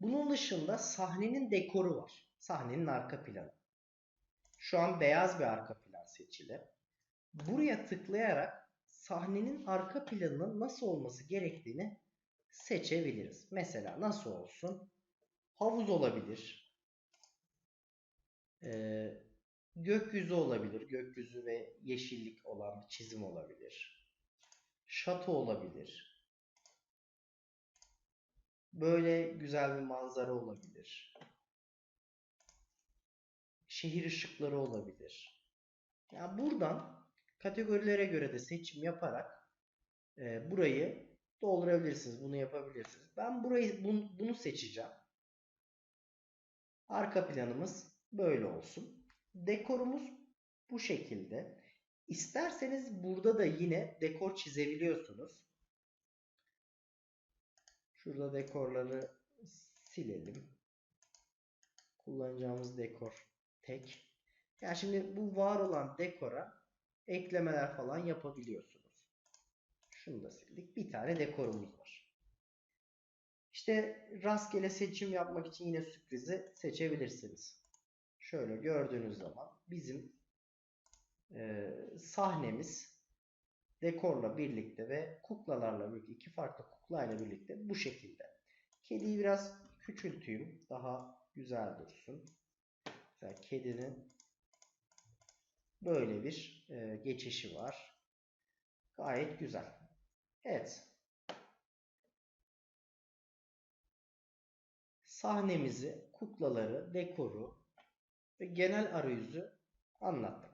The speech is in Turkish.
Bunun dışında sahnenin dekoru var. Sahnenin arka planı. Şu an beyaz bir arka plan seçili. Buraya tıklayarak sahnenin arka planının nasıl olması gerektiğini seçebiliriz. Mesela nasıl olsun? Havuz olabilir. Ee, gökyüzü olabilir. Gökyüzü ve yeşillik olan bir çizim olabilir. Şato olabilir. Böyle güzel bir manzara olabilir. Şehir ışıkları olabilir. Yani buradan kategorilere göre de seçim yaparak e, burayı doldurabilirsiniz. Bunu yapabilirsiniz. Ben burayı bunu, bunu seçeceğim. Arka planımız böyle olsun. Dekorumuz bu şekilde. İsterseniz burada da yine dekor çizebiliyorsunuz. Şurada dekorları silelim. Kullanacağımız dekor tek. Yani şimdi bu var olan dekora eklemeler falan yapabiliyorsunuz. Şunu da sildik. Bir tane dekorumuz var. İşte rastgele seçim yapmak için yine sürprizi seçebilirsiniz. Şöyle gördüğünüz zaman bizim e, sahnemiz dekorla birlikte ve kuklalarla birlikte iki farklı kuklayla birlikte bu şekilde. Kediyi biraz küçülteyim. Daha güzel dursun. Mesela kedinin böyle bir e, geçişi var. Gayet güzel. Evet. Sahnemizi, kuklaları, dekoru ve genel arayüzü anlattık.